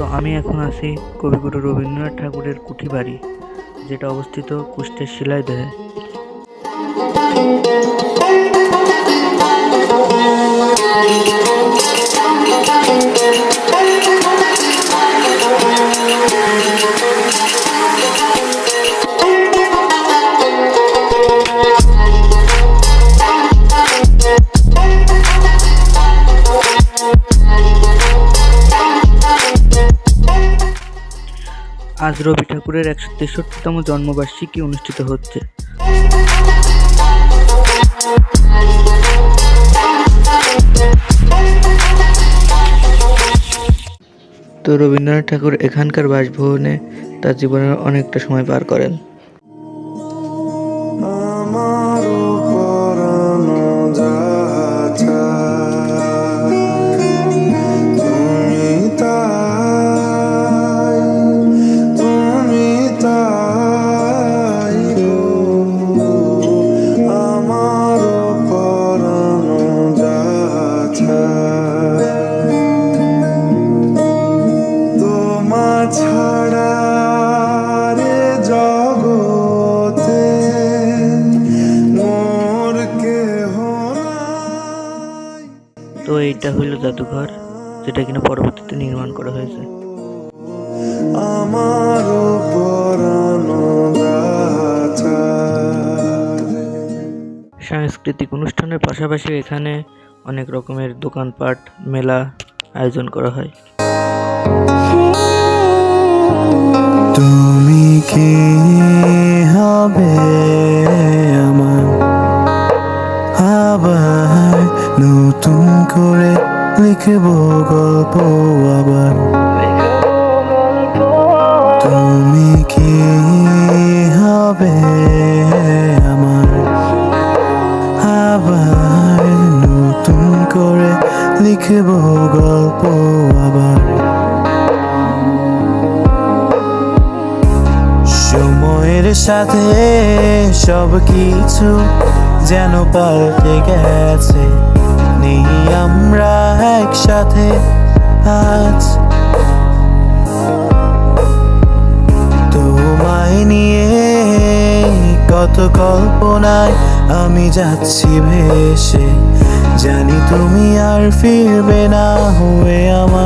তো আমি এখন আছি কবিগুরু রবীন্দ্রনাথ ঠাকুরের কুঠি বাড়ি যেটা অবস্থিত কুষ্টের শিলাইদহে আজ রবি ঠাকুরের একশো তেষট্টিতম জন্মবার্ষিকী অনুষ্ঠিত হচ্ছে। তো রবীন্দ্রনাথ ঠাকুর এখানকার বাসভবনে তার জীবনের অনেকটা সময় পার করেন। তো এইটা হইল জাদুঘর যেটা কিনা পরবর্তীতে নির্মাণ করা হয়েছে। আমার সাংস্কৃতিক অনুষ্ঠানের পাশাপাশি এখানে অনেক রকমের দোকানপাট মেলা আয়োজন করা হয়। তুমি কি হবে আমার আবার? নতুন করে লিখব গল্প আবার। তুমি কি হবে আমার? আবার নতুন করে লিখব গল্প আবার। সময়ের সাথে সব কিছু যেন পাল্টে গেছে। নেই আমরা একসাথে আজ। তোমায় নিয়ে কত কল্পনায় আমি যাচ্ছি ভেসে। জানি তুমি আর ফিরবে না হয়ে আমার